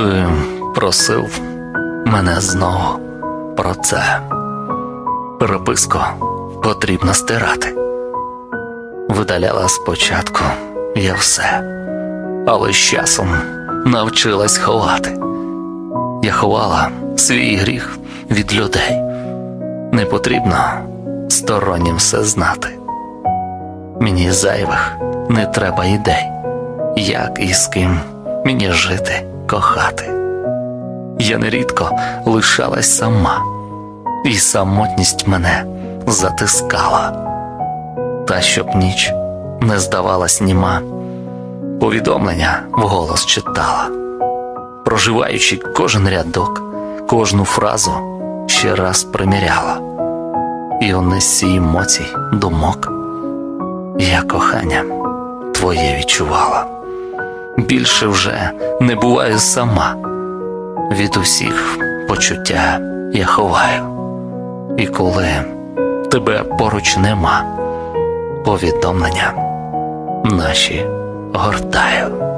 Ти просив мене знову про це. Переписку потрібно стирати. Видаляла спочатку я все, але з часом навчилась ховати. Я ховала свій гріх від людей. Не потрібно стороннім все знати. Мені зайвих не треба ідей, як і з ким мені жити, кохати. Я нерідко лишалась сама, і самотність мене затискала. Та щоб ніч не здавалась німа, повідомлення вголос читала, проживаючи кожен рядок, кожну фразу ще раз приміряла, і у низці емоцій, думок я кохання твоє відчувала. Більше вже не буваю сама. Від усіх почуття я ховаю. І коли тебе поруч нема, повідомлення наші гортаю.